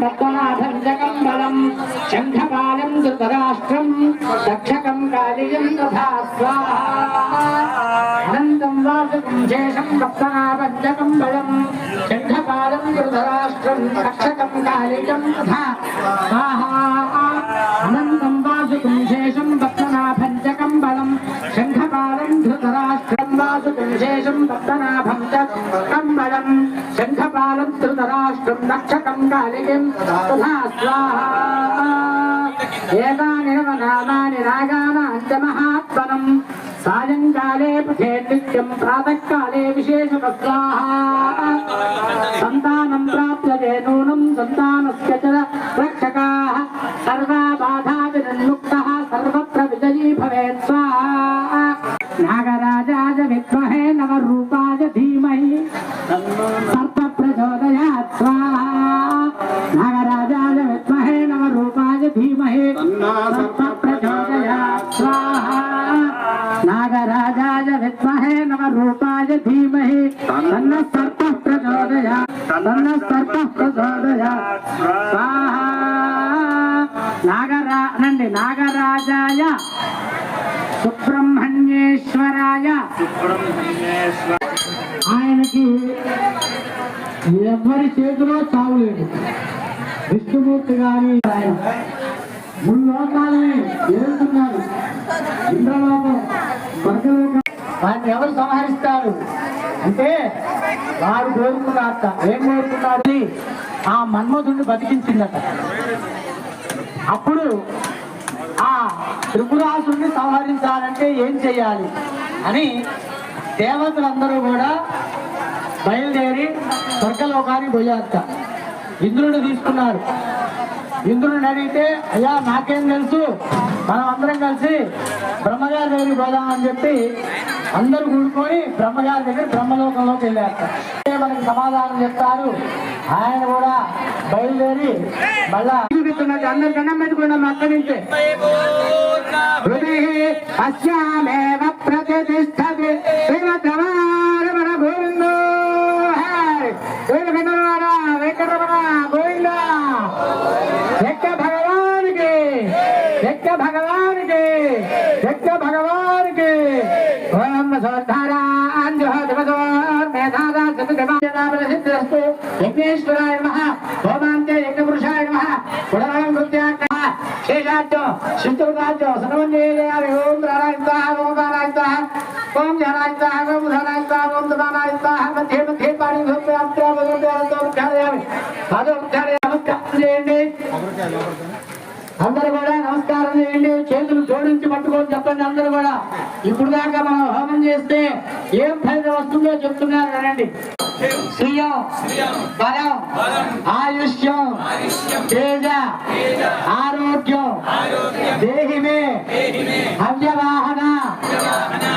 పద్మనాభంజకం జగంబలం శంఖపాలం ధృతరాష్ట్రం దక్షకం కాళీయం తథా స్వాహా అనంతం వాసుకం శేషం పద్మనాభం జగంబలం శంఖపాలం ధృతరాష్ట్రం దక్షకం కాళీయం తథా స్వాహా అనంతం వాసుకం శేషం పద్మనాభం జగంబలం శంఖపాలం ధృతరాష్ట్రం వాసుకం శేషం పద్మనాభం జగంబలం ధృతరాష్ట్రం దక్షకం కాళికం తథా స్వాహా. ఏతాని నామాని రాగానాంచ మహాత్మనం. సాయంకాలే పఠే నిత్యం ప్రాతకాలే విశేష స్వాహా. సంతానం ప్రాప్యతే నూనం సంతానస్య చ రక్షకాः. సర్వా బాధా విన్ముక్త సర్వత్ర విజయీ భవేత్ స్వాహా. నాగరాజాయ విద్మహే నవ రూపాయ ధీమహి తన్న సర్ప ప్రచోదయాత్ తన్న సర్ప ప్రచోదయాత్ స్వాహా! నాగరా నండి నాగరాజాయ సుబ్రహ్మణ్యేశ్వరాయ. ఆయనకి ఎవరి చేతిలో చావులేదు విష్ణుమూర్తి గారి ఆయన. మూడు లోకాలని ఏడుతున్నారు ఇంద్రలోకం స్వర్గలోకం. ఎవరు సంహరిస్తారు? అంటే వారు కోరుకున్నారట. ఏం కోరుకున్నారు? ఆ మన్మధుడిని బతికించిందట. అప్పుడు ఆ త్రిపురాసుని సంహరించాలంటే ఏం చేయాలి అని దేవతలందరూ కూడా బయలుదేరి స్వర్గలోకానికి పోయారట. ఇంద్రుడు తీసుకున్నారు. ఇంద్రుడిని అడిగితే అయ్యా నాకేం తెలుసు? మనం అందరం కలిసి బ్రహ్మగారి దగ్గరికి పోదామని చెప్పి అందరూ కూడుకొని బ్రహ్మగారి దగ్గర బ్రహ్మలోకంలోకి వెళ్ళారు మనకి సమాధానం చెప్తారు. ఆయన కూడా బయలుదేరి మళ్ళా చూపిస్తున్నట్టు అందరు దండం పెట్టుకున్నాం అక్కడి నుంచే. హృదయ గోవిందో హరి వెంకటరమణ వెంకటరమణ గోవింద ఎక్క భగవానికి ఎక్క భగవానికి ఎక్క భగవానికి ఓం సోద్ధారా మేధాదా సిద్ధిరస్తు యజ్ఞేశ్వరాయ నమః హోమాంతే యజ్ఞపురుషాయ నమః పునరం కృత్యాక శేషాద్యం శుద్ధుర్గాద్యం సర్వంజయామి ఓం నారాయణ ఓం నారాయణ ఓం ధ్యానాయ ఓం ధ్యానాయ ఓం ధ్యానాయ మధ్య మధ్య పాణి ధ్యాయామి అదో నమస్కారం చేయండి అందరూ కూడా నమస్కారం చేయండి చేతులు జోడించి పట్టుకొని చెప్పండి అందరూ కూడా. ఇప్పుడు దాకా మనం హోమం చేస్తే ఏం ఫలితం వస్తుందో చెప్తున్నారు అనండి శ్రియం బలం ఆయుష్యం తేజ ఆరోగ్యం దేహిమే హవ్యవాహన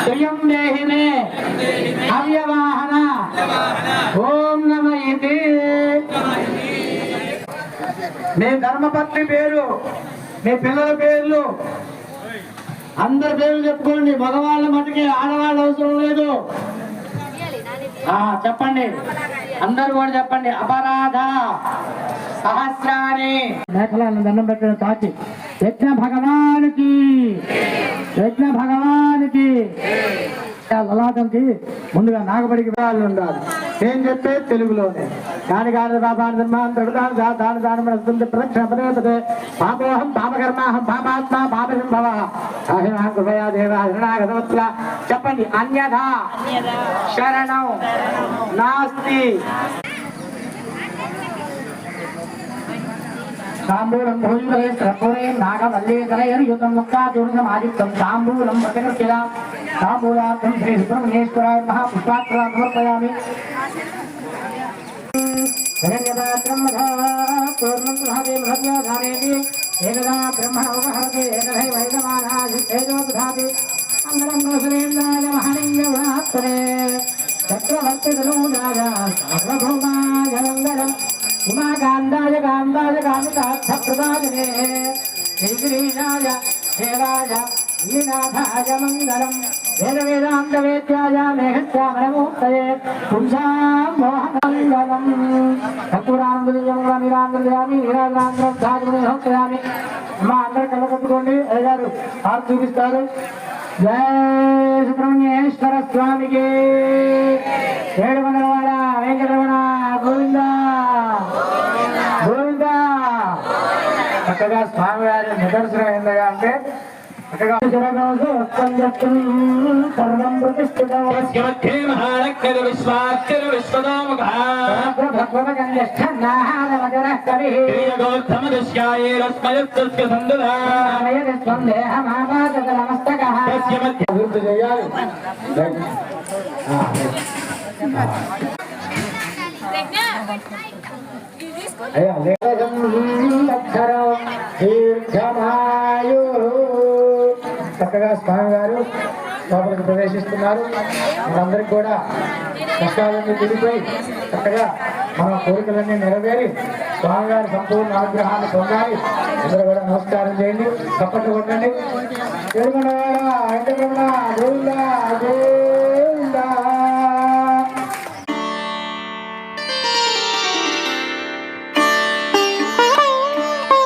శ్రియం దేహిమే హవ్యవాహన ఓం నమ ఇది మీ ధర్మపత్ని పేరు మీ పిల్లల పేర్లు అందరి పేర్లు చెప్పుకోండి. మగవాళ్ళ మటుకి ఆడవాళ్ళు అవసరం లేదు. ఆ చెప్పండి. అందరూ కూడా చెప్పండి. అపరాధ సహస్రాన్ని. మేకలను దండం పెట్టిన తాకి. యజ్ఞ భగవానికి. యజ్ఞ భగవానికి. లలాటంకి ముందుగా నాగబడికి వాళ్ళు ఉండాలి. ఏం చెప్పే తెలుగులోనే. కాని కాదు పాపాన్ని ధర్మాన్ని దాని దాని ప్రదక్షిణ పదే పదే. పాపోహం పాపకర్మాహం పాపాత్మ పాపసింభవ అహిమాం కృపయా దేవ శరణాగతవత్సల చెప్పండి. అన్యథా. శరణం. నాస్తి. తాంబూలం భోజులే శ్రపురే నాగవల్లేకరయుతం ముక్తాదూర్ణమాదిత్యం తాంబూలం ప్రతికృత్యా తాంబూలార్థం శ్రీ సుబ్రహ్మణ్యేశ్వరాయ మహాపుష్పాత్రా సమర్పయామి. మధా పూర్ణం దధాతి బృహద్యోధానేతి ఏకదా బ్రహ్మణ ఉపహరతి ఏకదైవ ఐదమానాశిషేజో దధాతి మంగళం కౌసలేంద్రాయ మహనీయ గుణాత్మనే చక్రవర్తి తనూజాయ సార్వభౌమాయ మంగళం ఉమాకాందాయ కాందాయ శ్రీనాథాయ మంగళం వేద వేదాంత వేద్యాయ మేఘశ్యామలమూర్తయే పుంసాం మోహనంగళం కర్పూరానందయం నీరాంధ్రయామి నీరాంధ్రం ధాతుని హోక్షయామి అమ్మా అందరు కళ్ళ కట్టుకోండి అయ్యారు ఆరు చూపిస్తారు. జయ సుబ్రహ్మణ్యేశ్వర స్వామికి ఏడు వందలవాడ వెంకటరమణ గోవింద. గోవింద. చక్కగా స్వామివారి నిదర్శనం ఏందగా అంటే అయ్యా లేఖం అక్షరం దీర్ఘమా చక్కగా స్వామి గారు లోపలికి ప్రవేశిస్తున్నారు. మనందరికి కూడా కష్టాలన్నీ తిరిగిపోయి చక్కగా మన కోరికలన్నీ నెరవేరి స్వామివారి సంపూర్ణ ఆగ్రహాన్ని పొందాలి. అందరూ కూడా నమస్కారం చేయండి. చప్పట్లు కొట్టండి. తిరుమల వెంకటరమణ